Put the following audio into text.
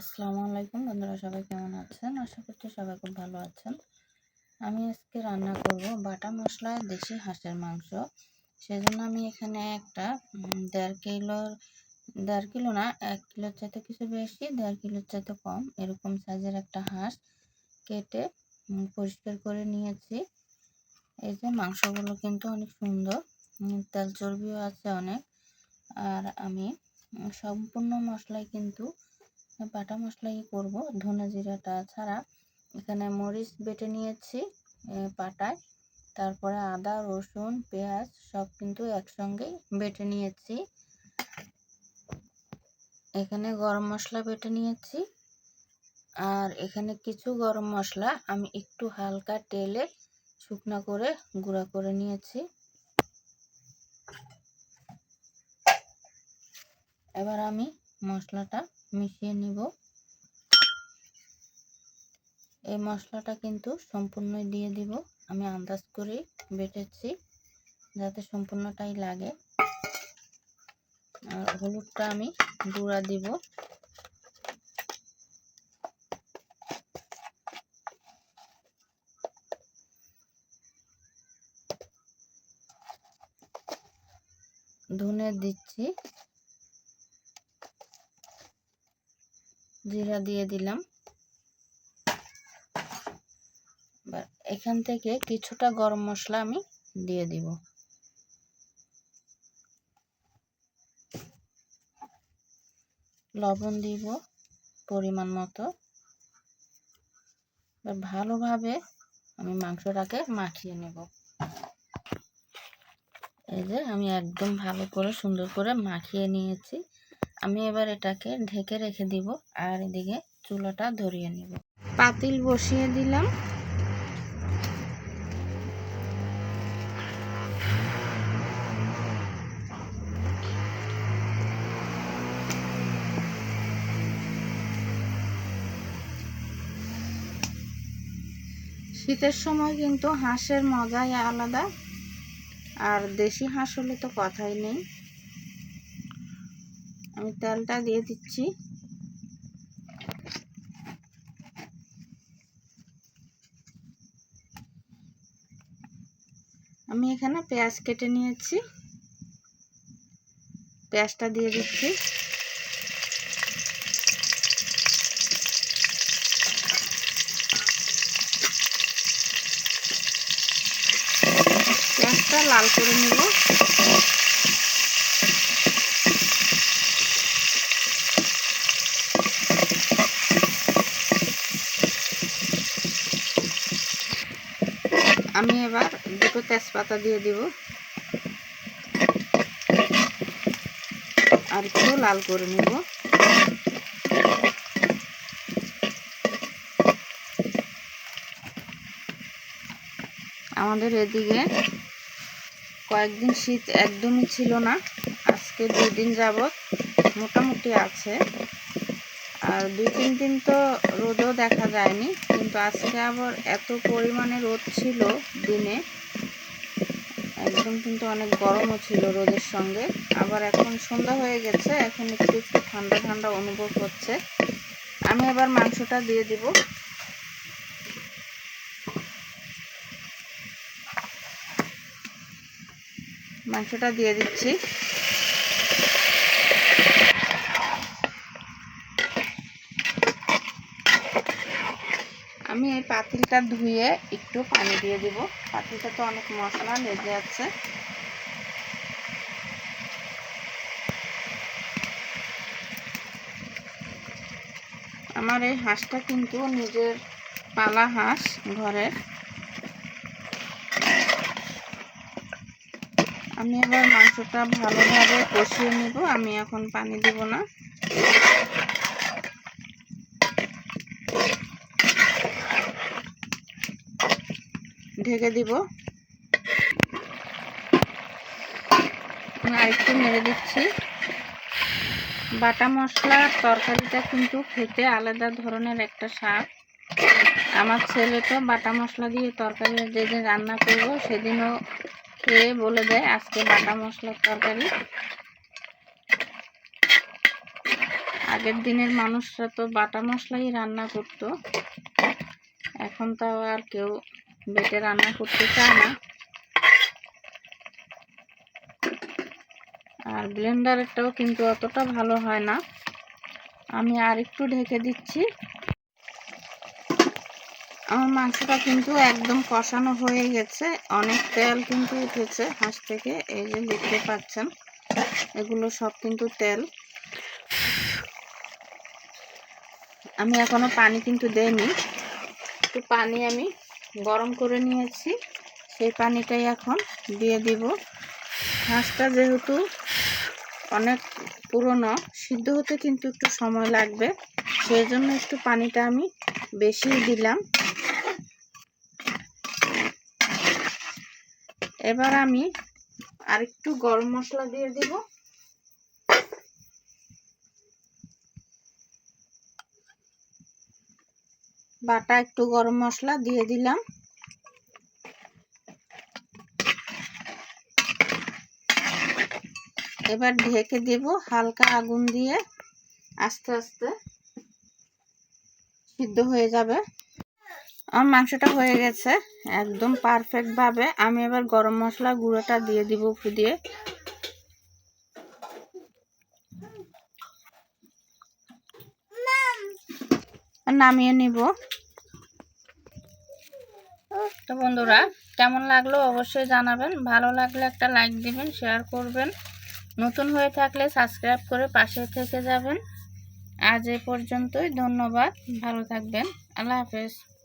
আসসালামু আলাইকুম। বন্ধুরা সবাই কেমন আছেন? আশা করছি সবাই খুব ভালো আছেন। আমি আজকে রান্না করব বাটা মশলায় দেশি হাঁসের মাংস। সেজন্য আমি এখানে একটা দেড় কিলোর, দেড় কিলো না, এক কিলোর চাইতে কিছু বেশি, দেড় কিলোর চাইতে কম। এরকম সাইজের একটা হাঁস কেটে পরিষ্কার করে নিয়েছি। এই যে মাংসগুলো কিন্তু অনেক সুন্দর তেল চর্বিও আছে অনেক। আর আমি সম্পূর্ণ মশলাই কিন্তু বাটা মশলাই করব, ধনে জিরাটা ছাড়া। এখানে মরিচ বেটে নিয়েছি পাটায় তারপরে আদা, রসুন, পেঁয়াজ সব কিন্তু একসঙ্গেই বেটে নিয়েছি। এখানে গরম মশলা বেটে নিয়েছি। আর এখানে কিছু গরম মশলা আমি একটু হালকা তেলে শুকনা করে গুঁড়া করে নিয়েছি। এবার আমি মশলাটা মিশিয়ে নিব। এই মশলাটা কিন্তু সম্পূর্ণই দিয়ে দিব। আমি আন্দাজ করে বেটেছি যাতে সম্পূর্ণটাই লাগে। আর হলুদটা আমি গুঁড়া দিব। ধনে দিচ্ছি। জিরা দিয়ে দিলাম। এখান থেকে কিছুটা গরম মশলা আমি দিয়ে দিব। লবণ দিব পরিমাণ মতো। ভালোভাবে আমি মাংসটাকে মাখিয়ে নেব। এই যে আমি একদম ভালো করে সুন্দর করে মাখিয়ে নিয়েছি। আমি এবার এটাকে ঢেকে রেখে দিব আর এদিকে চুলাটা ধরিয়ে নেব। পাতিল বসিয়ে দিলাম। শীতের সময় কিন্তু হাঁসের মজাই আলাদা, আর দেশি হাঁস হলে তো কথাই নেই। আমি তেলটা দিয়ে দিচ্ছি। আমি এখানে পেঁয়াজ কেটে নিয়েছি। পেঁয়াজটা দিয়ে দিচ্ছি। পেঁয়াজটা লাল করে নেব। আমি এবার দুটো তেজপাতা দিয়ে দিব। আর একটু লাল করে নেব। আমাদের এদিকে কয়েকদিন শীত একদমই ছিল না, আজকে দুই দিন যাবৎ মোটামুটি আছে। আর দুই, তিন দিন তো রোদও দেখা যায়নি, কিন্তু আজকে আবার এত পরিমাণে রোদ ছিল দিনে। একদম কিন্তু অনেক গরমও ছিল রোদের সঙ্গে। আবার এখন সন্ধ্যা হয়ে গেছে, এখন একটু একটু ঠান্ডা ঠান্ডা অনুভব হচ্ছে। আমি এবার মাংসটা দিয়ে দিব। মাংসটা দিয়ে দিচ্ছি। আমি এই পাতিলটা ধুয়ে একটু পানি দিয়ে দিব। পাতিলটা তো অনেক মশলা লেগে আছে। আমার এই হাঁসটা কিন্তু নিজের পালা হাঁস ঘরের। আমি এবার মাংসটা ভালোভাবে কষিয়ে নিব। আমি এখন পানি দিব না। ঢেকে দিব। আরেকটু নেড়ে দিচ্ছি। বাটা মশলার তরকারিটা কিন্তু খেতে আলাদা ধরনের একটা স্বাদ। আমার ছেলে তো বাটা মশলা দিয়ে তরকারি যেদিন রান্না করব সেদিনও খেয়ে বলে দেয়, আজকে বাটা মশলার তরকারি। আগের দিনের মানুষরা তো বাটা মশলাই রান্না করতো। এখন তাও আর কেউ বেটে রান্না করতে চায় না। আর ব্লেন্ডারেরটাও কিন্তু অতটা ভালো হয় না। আমি আর একটু ঢেকে দিচ্ছি। আমার মাংসটা কিন্তু একদম কষানো হয়ে গেছে। অনেক তেল কিন্তু উঠেছে হাঁস থেকে, এই যে দেখতে পাচ্ছেন, এগুলো সব কিন্তু তেল। আমি এখনও পানি কিন্তু দেইনি। একটু পানি আমি গরম করে নিয়েছি। সেই পানিটাই এখন দিয়ে দিব। হাঁসটা যেহেতু অনেক পুরনো, সিদ্ধ হতে কিন্তু একটু সময় লাগবে। সেই জন্য একটু পানিটা আমি বেশি দিলাম। এবার আমি আরেকটু গরম মশলা দিয়ে দিব। বাটা একটু গরম মশলা দিয়ে দিলাম। এবার ঢেকে দেব হালকা আগুন দিয়ে, আস্তে আস্তে। সিদ্ধ হয়ে যাবে। আমার মাংসটা হয়ে গেছে একদম পারফেক্ট ভাবে। আমি এবার গরম মশলা গুঁড়োটা দিয়ে দিব উপর দিয়ে। নামিয়ে নিব। তো বন্ধুরা, কেমন লাগল অবশ্যই জানাবেন। ভালো লাগলে একটা লাইক দিবেন শেয়ার করবেন। নতুন হয়ে থাকলে সাবস্ক্রাইব করে পাশে থেকে যাবেন। আজ এ পর্যন্তই, ধন্যবাদ। ভালো থাকবেন। আল্লাহ হাফেজ।